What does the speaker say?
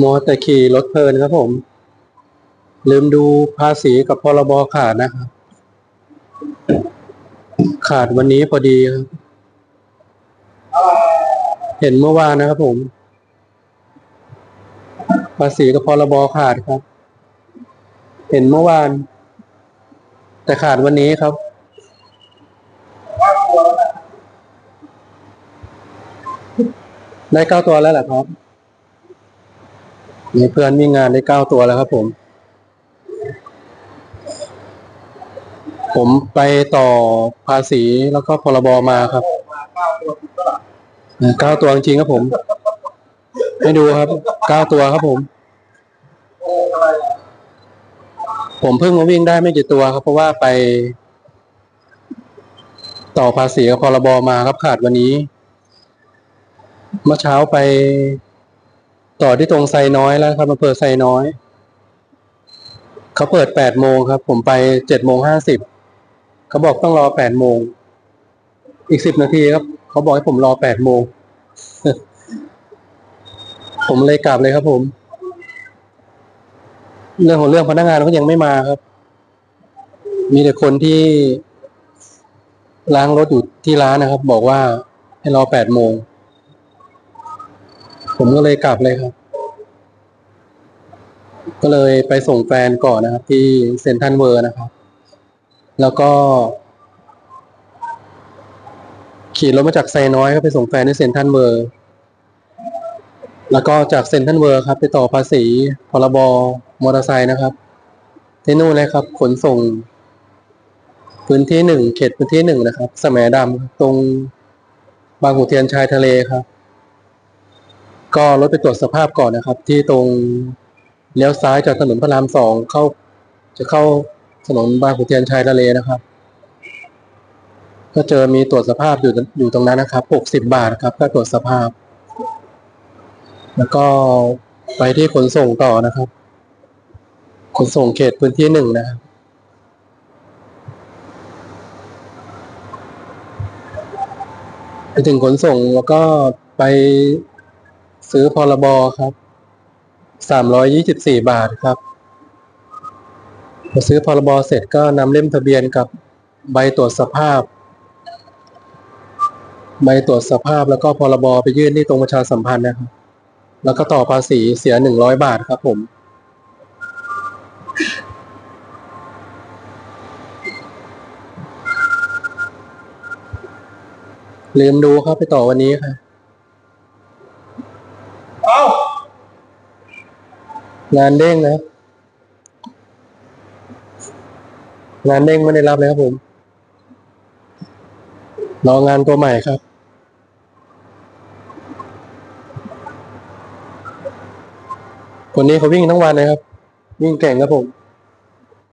มัวแต่ขี่รถเพลินครับผม ลืมดูภาษีกับพรบขาดนะครับ ขาดวันนี้พอดีครับ เห็นเมื่อวานนะครับผม ภาษีกับพรบขาดครับ เห็นเมื่อวาน แต่ขาดวันนี้ครับได้เก้าตัวแล้วแหละครับ มีเพื่อนมีงานได้เก้าตัวแล้วครับผม ผมไปต่อภาษีแล้วก็พรบมาครับเก้าตัวจริงครับผมให้ดูครับเก้าตัวครับผม ผมเพิ่งมาวิ่งได้ไม่กี่ตัวครับ เพราะว่าไป ต่อภาษีกับพรบมาครับขาดวันนี้ เมื่อเช้าไป ต่อที่ตรงไซน้อยแล้วครับอำเภอไซน้อย เขาเปิดแปดโมงครับ ผมไปเจ็ดโมงห้าสิบเขาบอกต้องรอแปดโมง อีกสิบนาทีครับ เขาบอกให้ผมรอแปดโมง ผมเลยกลับเลยครับผม เรื่องของเรื่องพนักงานก็ยังไม่มาครับ มีแต่คนที่ล้างรถอยู่ที่ร้านนะครับ บอกว่าให้รอแปดโมง ผมก็เลยกลับเลยครับ ก็เลยไปส่งแฟนก่อนนะครับ ที่เซ็นทรัลเวอร์นะครับ แล้วก็ ขี่รถมาจากไซน้อยครับไปส่งแฟนที่เซ็นทรัลเวอร์ แล้วก็จากเซ็นทรัลเวอร์ครับ ไปต่อภาษีพรบมอเตอร์ไซค์นะครับ ที่นู่นเลยครับ ขนส่ง พื้นที่หนึ่งเขตพื้นที่หนึ่งนะครับ สมดำตรงบางขุนเทียนชายทะเลครับ ก็รถไปตรวจสภาพก่อนนะครับ ที่ตรงเลี้ยวซ้ายจากถนนพระรามสองเข้า จะเข้าถนนบางขุนเทียนชายทะเลนะครับ ก็เจอมีตรวจสภาพอยู่อยู่ตรงนั้นนะครับหกสิบบาทครับค่าตรวจสภาพ แล้วก็ไปที่ขนส่งต่อนะครับ ขนส่งเขตพื้นที่หนึ่งนะครับไปถึงขนส่งแล้วก็ไป ซื้อพรบครับสามร้อยยี่สิบสี่บาทครับพอซื้อพรบเสร็จก็นำเล่มทะเบียนกับใบตรวจสภาพ ใบตรวจสภาพแล้วก็พรบไปยื่นที่ตรงประชาสัมพันธ์นะครับ แล้วก็ต่อภาษีเสียหนึ่งร้อยบาทครับผมลืมดูครับไปต่อวันนี้ค่ะเอ้าง งานเด้งนะ งานเด้งไม่ได้รับเลยครับผม รองานตัวใหม่ครับ คนนี้เขาวิ่งทั้งวันเลยครับ วิ่งเก่งครับผม